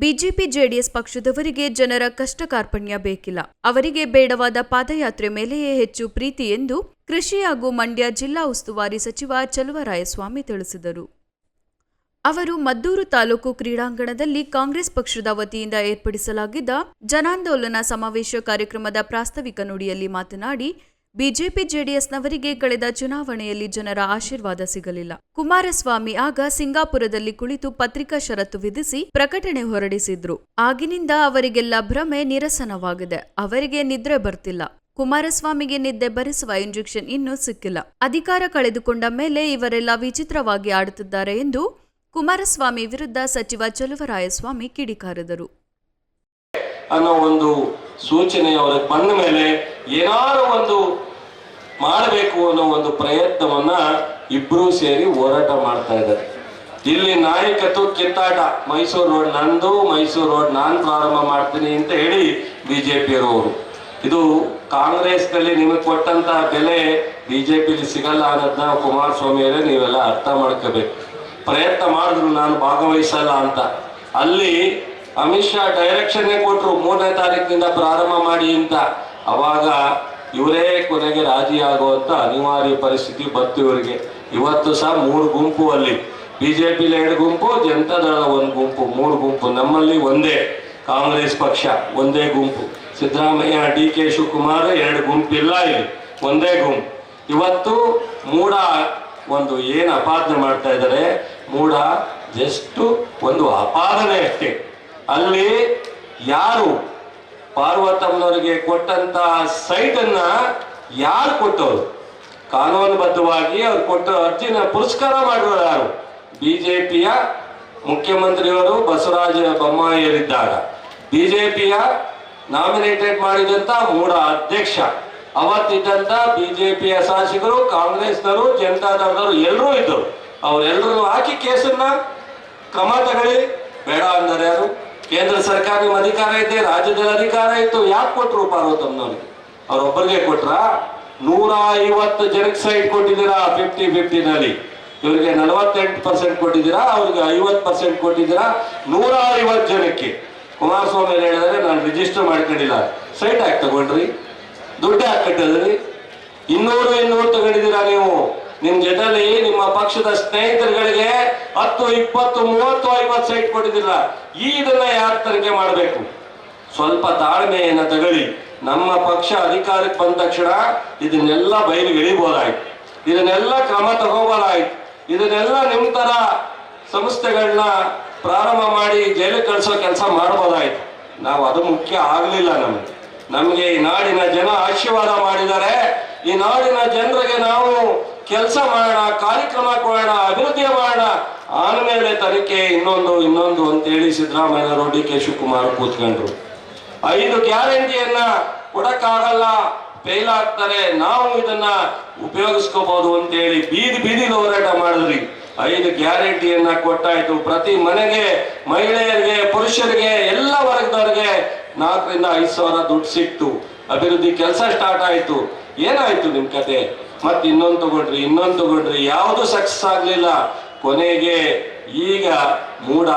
BJP JDS ಪಕ್ಷದವರಿಗೆ ಜನರ ಕಷ್ಟ ಕಾರ್ಪಣ್ಯ ಬೇಕಿಲ್ಲ. ಅವರಿಗೆ ಬೇಡವಾದ ಪಾದಯಾತ್ರೆ ಮೇಲೆಯೇ ಹೆಚ್ಚು ಪ್ರೀತಿ ಎಂದು ಕೃಷಿ ಹಾಗೂ ಮಂಡ್ಯ ಜಿಲ್ಲಾ ಉಸ್ತುವಾರಿ ಸಚಿವ ಚಲುವರಾಯಸ್ವಾಮಿ ತಿಳಿಸಿದರು. ಅವರು ಮದ್ದೂರು ತಾಲೂಕು ಕ್ರೀಡಾಂಗಣದಲ್ಲಿ ಕಾಂಗ್ರೆಸ್ ಪಕ್ಷದ ವತಿಯಿಂದ ಏರ್ಪಡಿಸಲಾಗಿದ್ದ ಜನಾಂದೋಲನ ಸಮಾವೇಶ ಕಾರ್ಯಕ್ರಮದ ಪ್ರಾಸ್ತಾವಿಕ ನುಡಿಯಲ್ಲಿ ಮಾತನಾಡಿ ಬಿಜೆಪಿ ಜೆಡಿಎಸ್ನವರಿಗೆ ಕಳೆದ ಚುನಾವಣೆಯಲ್ಲಿ ಜನರ ಆಶೀರ್ವಾದ ಸಿಗಲಿಲ್ಲ. ಕುಮಾರಸ್ವಾಮಿ ಆಗ ಸಿಂಗಾಪುರದಲ್ಲಿ ಕುಳಿತು ಪತ್ರಿಕಾ ಷರತ್ತು ವಿಧಿಸಿ ಪ್ರಕಟಣೆ ಹೊರಡಿಸಿದ್ರು. ಆಗಿನಿಂದ ಅವರಿಗೆಲ್ಲ ಭ್ರಮೆ ನಿರಸನವಾಗಿದೆ. ಅವರಿಗೆ ನಿದ್ರೆ ಬರ್ತಿಲ್ಲ. ಕುಮಾರಸ್ವಾಮಿಗೆ ನಿದ್ದೆ ಬರಿಸುವ ಇಂಜೆಕ್ಷನ್ ಇನ್ನೂ ಸಿಕ್ಕಿಲ್ಲ. ಅಧಿಕಾರ ಕಳೆದುಕೊಂಡ ಮೇಲೆ ಇವರೆಲ್ಲ ವಿಚಿತ್ರವಾಗಿ ಆಡುತ್ತಿದ್ದಾರೆ ಎಂದು ಕುಮಾರಸ್ವಾಮಿ ವಿರುದ್ಧ ಸಚಿವ ಚಲುವರಾಯಸ್ವಾಮಿ ಕಿಡಿಕಾರಿದರು. ಅನ್ನೋ ಒಂದು ಸೂಚನೆ ಅವ್ರಿಗೆ ಬಂದ ಮೇಲೆ ಏನಾರು ಒಂದು ಮಾಡಬೇಕು ಅನ್ನೋ ಒಂದು ಪ್ರಯತ್ನವನ್ನ ಇಬ್ರು ಸೇರಿ ಹೋರಾಟ ಮಾಡ್ತಾ ಇದ್ದಾರೆ. ಇಲ್ಲಿ ನಾಯಕತ್ವ ಕಿತ್ತಾಟ. ಮೈಸೂರು ರೋಡ್ ನಂದು, ಮೈಸೂರು ರೋಡ್ ನಾನು ಪ್ರಾರಂಭ ಮಾಡ್ತೀನಿ ಅಂತ ಹೇಳಿ ಬಿಜೆಪಿಯವರು ಇದು ಕಾಂಗ್ರೆಸ್ನಲ್ಲಿ ನಿಮಗೆ ಕೊಟ್ಟಂತ ಬೆಲೆ ಬಿಜೆಪಿಲಿ ಸಿಗಲ್ಲ ಅನ್ನೋದನ್ನ ಕುಮಾರಸ್ವಾಮಿ ಅವರೇ ನೀವೆಲ್ಲ ಅರ್ಥ ಮಾಡ್ಕೋಬೇಕು. ಪ್ರಯತ್ನ ಮಾಡಿದ್ರು ನಾನು ಭಾಗವಹಿಸಲ್ಲ ಅಂತ. ಅಲ್ಲಿ ಅಮಿತ್ ಶಾ ಡೈರೆಕ್ಷನ್ ಕೊಟ್ಟರು ಮೂರನೇ ತಾರೀಕಿನಿಂದ ಪ್ರಾರಂಭ ಮಾಡಿ ಅಂತ. ಅವಾಗ ಇವರೇ ಕೊನೆಗೆ ರಾಜಿ ಆಗುವಂತ ಅನಿವಾರ್ಯ ಪರಿಸ್ಥಿತಿ ಬಂತು ಇವರಿಗೆ. ಇವತ್ತು ಸಹ ಮೂರು ಗುಂಪು ಅಲ್ಲಿ. ಬಿಜೆಪಿ ಎರಡು ಗುಂಪು ಜನತಾದಳ ಒಂದು ಗುಂಪು. ಮೂರು ಗುಂಪು. ನಮ್ಮಲ್ಲಿ ಒಂದೇ ಕಾಂಗ್ರೆಸ್ ಪಕ್ಷ, ಒಂದೇ ಗುಂಪು. ಸಿದ್ದರಾಮಯ್ಯ, ಡಿ ಕೆ ಶಿವಕುಮಾರ್ ಎರಡು ಗುಂಪಿಲ್ಲ ಇಲ್ಲಿ. ಒಂದೇ ಗುಂಪು. ಇವತ್ತು ಮೂಡ ಒಂದು ಏನು ಅಪಾದನೆ ಮಾಡ್ತಾ ಇದ್ದಾರೆ, ಮೂಡ ಜಸ್ಟ್ ಒಂದು ಅಪಾದನೆ ಅಷ್ಟೇ. ಅಲ್ಲಿ ಯಾರು ಪಾರ್ವತಮ್ಮನವರಿಗೆ ಕೊಟ್ಟಂತ ಸೈಟ್ ಅನ್ನ ಯಾರು ಕೊಟ್ಟವರು? ಕಾನೂನುಬದ್ಧವಾಗಿ ಅವ್ರು ಕೊಟ್ಟ ಅರ್ಜಿನ ಪುರಸ್ಕಾರ ಮಾಡಿರೋರು ಯಾರು? ಬಿಜೆಪಿಯ ಮುಖ್ಯಮಂತ್ರಿಯವರು ಬಸವರಾಜ ಬೊಮ್ಮಾಯಿಯರಿದ್ದಾಗ ಬಿಜೆಪಿಯ ನಾಮಿನೇಟೆಡ್ ಮಾಡಿದಂತ ಮೂಡ ಅಧ್ಯಕ್ಷ. ಅವತ್ತಿದ್ದಂತ ಬಿಜೆಪಿಯ ಶಾಸಕರು, ಕಾಂಗ್ರೆಸ್ನವರು ಜನತಾದಳದವರು ಎಲ್ಲರೂ ಇದ್ದರು. ಅವರೆಲ್ಲರೂ ಹಾಕಿ ಕೇಸನ್ನ ಕ್ರಮ ತಗೊಳ್ಳಿ. ಬೇಡ ಅಂದರೆ ಯಾರು? ಕೇಂದ್ರ ಸರ್ಕಾರ ನಿಮ್ಮ ಅಧಿಕಾರ ಇದೆ, ರಾಜ್ಯದಲ್ಲಿ ಅಧಿಕಾರ ಇತ್ತು. ಯಾಕೆ ಕೊಟ್ರು ಪಾರ್ವತಮ್ಮನವ್ರಿಗೆ ಅವ್ರೊಬ್ಬರಿಗೆ ಕೊಟ್ರ? ನೂರ ಐವತ್ತು ಜನಕ್ಕೆ ಸೈಟ್ ಕೊಟ್ಟಿದ್ದೀರಾ? ಫಿಫ್ಟಿ ಫಿಫ್ಟಿನಲ್ಲಿ ಇವರಿಗೆ ನಲವತ್ತೆಂಟು ಪರ್ಸೆಂಟ್ ಕೊಟ್ಟಿದ್ದೀರಾ? ಅವ್ರಿಗೆ ಐವತ್ತು ಪರ್ಸೆಂಟ್ ಕೊಟ್ಟಿದ್ದೀರಾ? ನೂರ ಐವತ್ತು ಜನಕ್ಕೆ. ಕುಮಾರಸ್ವಾಮಿ ಹೇಳಿದ್ರೆ, ನಾನು ರಿಜಿಸ್ಟರ್ ಮಾಡ್ಕೊಂಡಿಲ್ಲ. ಸೈಟ್ ಹಾಕಿ ತಗೊಂಡ್ರಿ. ದುಡ್ಡು ಹಾಕಿ ಕಟ್ಟಿದ್ರಿ. ಇನ್ನೂರು ಇನ್ನೂರು ತಗೊಂಡಿದ್ದೀರಾ ನೀವು? ನಿಮ್ ಜೊತೆಲಿ ನಿಮ್ಮ ಪಕ್ಷದ ಸ್ನೇಹಿತರುಗಳಿಗೆ ಹತ್ತು, ಇಪ್ಪತ್ತು, ಮೂವತ್ತು, ಐವತ್ತು ಸೈಟ್ ಕೊಟ್ಟಿದ್ದೀರ. ಈ ಇದನ್ನ ಯಾರ ತನಿಖೆ ಮಾಡಬೇಕು? ಸ್ವಲ್ಪ ತಾಳ್ಮೆಯನ್ನ ತಗೊಳ್ಳಿ. ನಮ್ಮ ಪಕ್ಷ ಅಧಿಕಾರಕ್ಕೆ ಬಂದ ತಕ್ಷಣ ಇದನ್ನೆಲ್ಲ ಬಯಲು ಇಳಿಬೋದಾಯ್ತು ಇದನ್ನೆಲ್ಲ ಕ್ರಮ ತಗೋಬೋದಾಯ್ತು. ಇದನ್ನೆಲ್ಲ ನಿಮ್ ತರ ಸಂಸ್ಥೆಗಳನ್ನ ಪ್ರಾರಂಭ ಮಾಡಿ ಜೈಲು ಕಳಿಸೋ ಕೆಲಸ ಮಾಡ್ಬೋದಾಯ್ತು. ನಾವು ಅದು ಮುಖ್ಯ ಆಗ್ಲಿಲ್ಲ ನಮ್ಗೆ. ನಮ್ಗೆ ಈ ನಾಡಿನ ಜನ ಆಶೀರ್ವಾದ ಮಾಡಿದ್ದಾರೆ. ಈ ನಾಡಿನ ಜನರಿಗೆ ನಾವು ಕೆಲಸ ಮಾಡೋಣ, ಕಾರ್ಯಕ್ರಮ ಕೊಡೋಣ, ಅಭಿವೃದ್ಧಿ ಮಾಡೋಣ. ಆಮೇಲೆ ತನಿಖೆ ಇನ್ನೊಂದು ಇನ್ನೊಂದು ಅಂತೇಳಿ ಸಿದ್ದರಾಮಯ್ಯನವರು ಡಿ ಕೆ ಶಿವಕುಮಾರ್ ಕೂತ್ಕೊಂಡ್ರು. ಐದು ಗ್ಯಾರಂಟಿಯನ್ನ ಕೊಡಕ್ಕಾಗಲ್ಲ ಫೇಲ್ ಆಗ್ತಾರೆ. ನಾವು ಇದನ್ನ ಉಪಯೋಗಿಸ್ಕೋಬಹುದು ಅಂತೇಳಿ ಬೀದಿ ಬೀದಿ ಹೋರಾಟ ಮಾಡಿದ್ರಿ. ಐದು ಗ್ಯಾರಂಟಿಯನ್ನ ಕೊಟ್ಟಾಯ್ತು. ಪ್ರತಿ ಮನೆಗೆ, ಮಹಿಳೆಯರಿಗೆ, ಪುರುಷರಿಗೆ, ಎಲ್ಲ ವರ್ಗದವ್ರಿಗೆ ನಾಲ್ಕರಿಂದ ಐದು ಸಾವಿರ ದುಡ್ಡು ಸಿಕ್ತು. ಅಭಿವೃದ್ಧಿ ಕೆಲಸ ಸ್ಟಾರ್ಟ್ ಆಯ್ತು. ಏನಾಯ್ತು ನಿಮ್ ಕತೆ? ಮತ್ತೆ ಇನ್ನೊಂದು ತಗೊಳ್ರಿ ಇನ್ನೊಂದು ತಗೊಳ್ರಿ. ಯಾವುದು ಸಕ್ಸಸ್ ಆಗ್ಲಿಲ್ಲ, ಕೊನೆಗೆ ಈಗ ಮೂಡ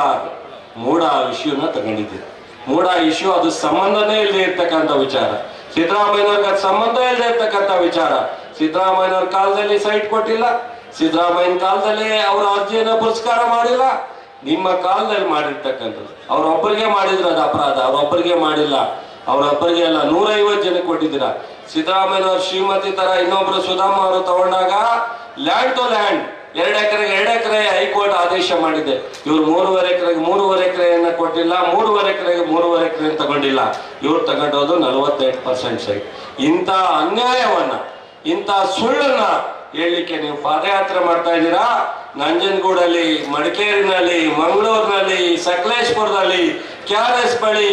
ಮೂಡ ಇಶ್ಯೂನ ತಗೊಂಡಿದ್ದೀರಿ. ಮೂಡ ಇಶ್ಯೂ ಅದು ಸಂಬಂಧನೇ ಇಲ್ಲದೆ ಇರ್ತಕ್ಕಂಥ ವಿಚಾರ. ಸಿದ್ದರಾಮಯ್ಯನವ್ರಿಗೆ ಅದು ಸಂಬಂಧ ಇಲ್ಲದೆ ಇರ್ತಕ್ಕಂಥ ವಿಚಾರ. ಸಿದ್ದರಾಮಯ್ಯನವ್ರ ಕಾಲದಲ್ಲಿ ಸೈಟ್ ಕೊಟ್ಟಿಲ್ಲ, ಸಿದ್ದರಾಮಯ್ಯನ ಕಾಲದಲ್ಲಿ ಅವರ ಅರ್ಜಿಯನ್ನ ಪುರಸ್ಕಾರ ಮಾಡಿಲ್ಲ. ನಿಮ್ಮ ಕಾಲದಲ್ಲಿ ಮಾಡಿರ್ತಕ್ಕಂಥದ್ದು. ಅವ್ರೊಬ್ಬರಿಗೆ ಮಾಡಿದ್ರು ಅದು ಅಪರಾಧ ಅವ್ರೊಬ್ಬರಿಗೆ ಮಾಡಿಲ್ಲ. ಅವ್ರೊಬ್ಬರಿಗೆ ಅಲ್ಲ, ನೂರೈವತ್ತು ಜನಕ್ಕೆ ಕೊಟ್ಟಿದ್ದೀರಾ. ಸಿದ್ದರಾಮಯ್ಯನವ್ರ ಶ್ರೀಮತಿ ತರ ಇನ್ನೊಬ್ರು ಸುಧಾಮ ಅವರು ತಗೊಂಡಾಗ ಲ್ಯಾಂಡ್ ಟು ಲ್ಯಾಂಡ್ ಎರಡು ಎಕರೆಗೆ ಎರಡು ಎಕರೆ ಹೈಕೋರ್ಟ್ ಆದೇಶ ಮಾಡಿದೆ. ಇವ್ರು ಮೂರುವರೆ ಎಕರೆಗೆ ಮೂರುವರೆ ಎಕರೆಯನ್ನ ಕೊಟ್ಟಿಲ್ಲ, ಮೂರುವರೆ ಎಕರೆಗೆ ಮೂರುವರೆ ಎಕರೆ ತಗೊಂಡಿಲ್ಲ. ಇವ್ರು ತಗೊಂಡೋದು ನಲವತ್ತೆಂಟು ಪರ್ಸೆಂಟ್ ಸೈಟ್ ಇಂಥ ಅನ್ಯಾಯವನ್ನ, ಇಂಥ ಸುಳ್ಳನ್ನ ಹೇಳಲಿಕ್ಕೆ ನೀವು ಪಾದಯಾತ್ರೆ ಮಾಡ್ತಾ ಇದ್ದೀರಾ? ನಂಜನಗೂಡಲ್ಲಿ, ಮಡಿಕೇರಿನಲ್ಲಿ, ಮಂಗಳೂರಿನಲ್ಲಿ, ಸಕಲೇಶ್ಪುರದಲ್ಲಿ, ಕೆ ಆರ್ ಎಸ್ ಬಳಿ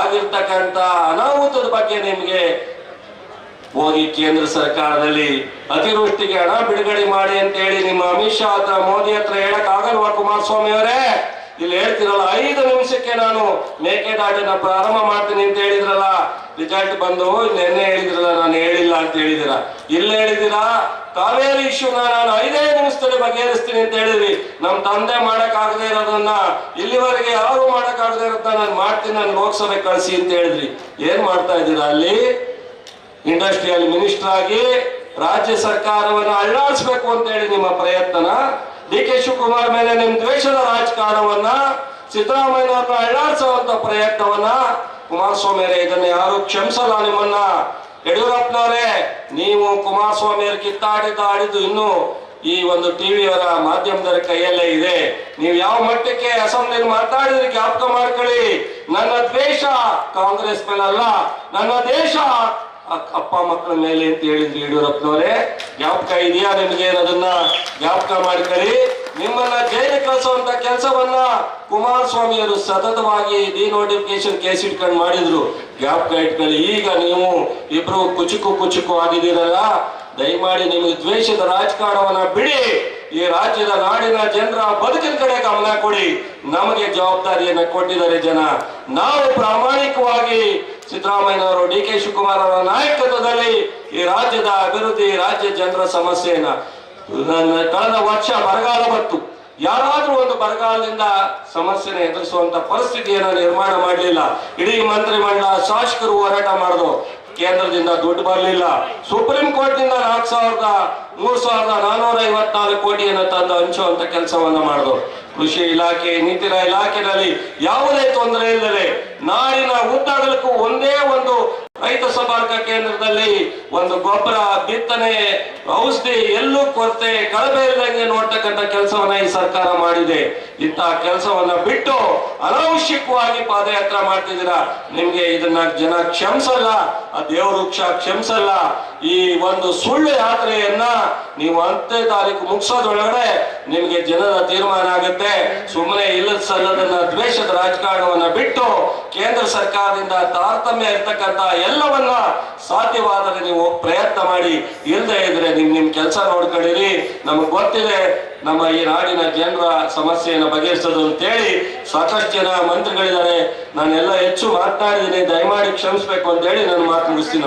ಆಗಿರ್ತಕ್ಕಂಥ ಅನಾಹುತದ ಬಗ್ಗೆ ನಿಮಗೆ ಹೋಗಿ ಕೇಂದ್ರ ಸರ್ಕಾರದಲ್ಲಿ ಅತಿವೃಷ್ಟಿಗೆ ಹಣ ಬಿಡುಗಡೆ ಮಾಡಿ ಅಂತ ಹೇಳಿ ನಿಮ್ಮ ಅಮಿತ್ ಶಾ ಹತ್ರ, ಮೋದಿ ಹತ್ರ ಹೇಳಕ್ ಆಗಲ್ವಾ ಕುಮಾರಸ್ವಾಮಿ ಅವರೇ? ಇಲ್ಲಿ ಹೇಳ್ತಿರಲ್ಲ, ಐದು ನಿಮಿಷಕ್ಕೆ ನಾನು ಮೇಕೆದಾಟನ ಪ್ರಾರಂಭ ಮಾಡ್ತೀನಿ ಅಂತ ಹೇಳಿದ್ರಲ್ಲ ರಿಜಲ್ಟ್ ಬಂದು ನಿನ್ನೆ ಹೇಳಿದ್ರಲ್ಲ, ನಾನು ಹೇಳಿಲ್ಲ ಅಂತ ಹೇಳಿದಿರ ಇಲ್ಲಿ ಹೇಳಿದಿರಾ ಕಾವೇರಿ ಇಶ್ಯೂನ ನಾನು ಐದೇ ನಿಮಿಷದಲ್ಲಿ ಬಗೆಹರಿಸ್ತೀನಿ ಅಂತ ಹೇಳಿದ್ರಿ. ನಮ್ ತಂದೆ ಮಾಡಕ್ ಆಗದೆ ಇರೋದನ್ನ, ಇಲ್ಲಿವರೆಗೆ ಯಾರು ಮಾಡಕ್ ಆಗದೆ ಇರೋದನ್ನ ನಾನು ಮಾಡ್ತೀನಿ, ನಾನು ಲೋಕಸಭೆ ಕಳಿಸಿ ಅಂತ ಹೇಳಿದ್ರಿ. ಏನ್ ಮಾಡ್ತಾ ಇದ್ದೀರಾ ಅಲ್ಲಿ? ಇಂಡಸ್ಟ್ರಿಯಲ್ ಮಿನಿಸ್ಟರ್ ಆಗಿ ರಾಜ್ಯ ಸರ್ಕಾರವನ್ನು ಅಳ್ಳಾಡಿಸ್ಬೇಕು ಅಂತ ಹೇಳಿ ನಿಮ್ಮ ಪ್ರಯತ್ನ ಡಿ ಕೆ ಶಿವಕುಮಾರ್ ಮೇಲೆ ನಿಮ್ಮ ದ್ವೇಷದ ರಾಜಕಾರಣವನ್ನ ಸಿದ್ದರಾಮಯ್ಯನವ್ರನ್ನ ಅಳ್ಳಾಡಿಸುವಂತ ಪ್ರಯತ್ನವನ್ನ ಕುಮಾರಸ್ವಾಮಿ ಅವರೇ, ಇದನ್ನು ಯಾರು ಕ್ಷಮಿಸಲ್ಲ ನಿಮ್ಮನ್ನ. ಯಡಿಯೂರಪ್ಪನವರೇ, ನೀವು ಕುಮಾರಸ್ವಾಮಿ ಅವ್ರ ಕಿತ್ತಾಡಿದ ಆಡಿದ್ದು ಇನ್ನು ಈ ಒಂದು ಟಿವಿಯವರ ಮಾಧ್ಯಮದವರ ಕೈಯಲ್ಲೇ ಇದೆ. ನೀವು ಯಾವ ಮಟ್ಟಕ್ಕೆ ಅಸೆಂಬ್ಲಿಯಲ್ಲಿ ಮಾತಾಡಿದ್ರೆ ಜ್ಞಾಪಕ ಮಾಡ್ಕೊಳ್ಳಿ. ನನ್ನ ದ್ವೇಷ ಕಾಂಗ್ರೆಸ್ ಮೇಲಲ್ಲ, ನನ್ನ ದೇಶ ಅಪ್ಪ ಮಕ್ಕಳ ಮೇಲೆ ಅಂತ ಹೇಳಿದ್ರು ಯಡಿಯೂರಪ್ಪನವರೇ ಜ್ಞಾಪಕ ಇದೆಯಾ ನಿಮಗೆ ಅದನ್ನ ಜ್ಞಾಪಕ ಮಾಡ್ಕೊಳ್ಳಿ ನಿಮ್ಮನ್ನ ಜೈಲು ಕಳಿಸುವಂತ ಕೆಲಸವನ್ನ ಕುಮಾರಸ್ವಾಮಿಯವರು ಸತತವಾಗಿ ಡಿನೋಟಿಫಿಕೇಶನ್ ಕೇಸ್ ಇಟ್ಕೊಂಡು ಮಾಡಿದ್ರು. ಜ್ಞಾಪಕ ಇಟ್ಕೊಳ್ಳಿ, ಈಗ ನೀವು ಇಬ್ರು ಕುಚುಕು ಕುಚುಕು ಆಗಿದ್ದೀರಲ್ಲ, ದಯಮಾಡಿ ನಿಮಗೆ ದ್ವೇಷದ ರಾಜಕಾರಣವನ್ನ ಬಿಡಿ. ಈ ರಾಜ್ಯದ ನಾಡಿನ ಜನರ ಬದುಕಿನ ಕಡೆ ಗಮನ ಕೊಡಿ. ನಮಗೆ ಜವಾಬ್ದಾರಿಯನ್ನ ಕೊಟ್ಟಿದ್ದಾರೆ ಜನ. ನಾವು ಪ್ರಾಮಾಣಿಕವಾಗಿ ಸಿದ್ದರಾಮಯ್ಯನವರು ಡಿ ಕೆ ಶಿವಕುಮಾರ್ ಅವರ ನಾಯಕತ್ವದಲ್ಲಿ ಈ ರಾಜ್ಯದ ಅಭಿವೃದ್ಧಿ ರಾಜ್ಯ ಜನರ ಸಮಸ್ಯೆಯನ್ನ ಕಳೆದ ವರ್ಷ ಬರಗಾಲ ಬಂತು. ಯಾರಾದ್ರೂ ಒಂದು ಬರಗಾಲದಿಂದ ಸಮಸ್ಯೆನ ಎದುರಿಸುವಂತ ಪರಿಸ್ಥಿತಿಯನ್ನ ನಿರ್ಮಾಣ ಮಾಡಲಿಲ್ಲ. ಇಡೀ ಮಂತ್ರಿಮಂಡಲ ಶಾಸಕರು ಹೋರಾಟ ಮಾಡಿದ್ರು ಕೇಂದ್ರದಿಂದ ದುಡ್ಡು ಬರಲಿಲ್ಲ. ಸುಪ್ರೀಂ ಕೋರ್ಟ್ನಿಂದ ನಾಲ್ಕು ಸಾವಿರದ ಮೂರ್ ಸಾವಿರದ ನಾನೂರ ಐವತ್ನಾಲ್ಕು ಕೋಟಿಯನ್ನು ತಂದು ಹಂಚುವಂತ ಕೆಲಸವನ್ನ ಮಾಡಿದ್ರು ಕೃಷಿ ಇಲಾಖೆ ನೀತಿನ ಇಲಾಖೆಯಲ್ಲಿ ಯಾವುದೇ ತೊಂದರೆ ಇಲ್ಲದೆ ನಾಡಿನ ಉದ್ದಗಲಕ್ಕೂ ಒಂದೇ ಒಂದು ರೈತ ಸಂಪರ್ಕ ಕೇಂದ್ರದಲ್ಲಿ ಒಂದು ಗೊಬ್ಬರ ಬಿತ್ತನೆ ಔಷಧಿ ಎಲ್ಲೂ ಕೊರತೆ ಕಳಬೆ ಇಲ್ಲದಂಗೆ ನೋಡ್ತಕ್ಕಂಥ ಕೆಲಸವನ್ನ ಈ ಸರ್ಕಾರ ಮಾಡಿದೆ. ಇಂತಹ ಕೆಲಸವನ್ನ ಬಿಟ್ಟು ಅನವಶ್ಯಕವಾಗಿ ಪಾದಯಾತ್ರೆ ಮಾಡ್ತಿದ್ದೀರಾ? ನಿಮ್ಗೆ ಇದನ್ನ ಜನ ಕ್ಷಮಿಸಲ್ಲ, ಆ ದೇವ್ರ ವೃಕ್ಷ ಕ್ಷಮಿಸಲ್ಲ. ಈ ಒಂದು ಸುಳ್ಳು ಯಾತ್ರೆಯನ್ನ ನೀವು ಅಂತ್ಯ ತಾರೀಕು ಮುಗಿಸೋದ್ರೊಳಗಡೆ ನಿಮ್ಗೆ ಜನರ ತೀರ್ಮಾನ ಆಗುತ್ತೆ. ಸುಮ್ಮನೆ ಇಲ್ಲದ ಸಲ್ಲದನ್ನ ದ್ವೇಷದ ರಾಜಕಾರಣವನ್ನ ಬಿಟ್ಟು ಕೇಂದ್ರ ಸರ್ಕಾರದಿಂದ ತಾರತಮ್ಯ ಇರ್ತಕ್ಕಂತ ಎಲ್ಲವನ್ನ ಸಾಧ್ಯವಾದರೆ ನೀವು ಪ್ರಯತ್ನ ಮಾಡಿ. ಇಲ್ಲದೆ ಇದ್ರೆ ನಿಮ್ ನಿಮ್ ಕೆಲಸ ನೋಡ್ಕೊಳ್ಳಿರಿ ನಮಗ್ ಗೊತ್ತಿದೆ ನಮ್ಮ ಈ ನಾಡಿನ ಜನರ ಸಮಸ್ಯೆಯನ್ನು ಬಗೆಹರಿಸೋದು ಅಂತೇಳಿ ಸಾಕಷ್ಟು ಜನ ಮಂತ್ರಿಗಳಿದ್ದಾರೆ. ನಾನೆಲ್ಲ ಹೆಚ್ಚು ಮಾತನಾಡಿದ್ದೀನಿ, ದಯಮಾಡಿ ಕ್ಷಮಿಸ್ಬೇಕು ಅಂತ ಹೇಳಿ ನಾನು ಮಾತು ಮುಗಿಸ್ತೀನಿ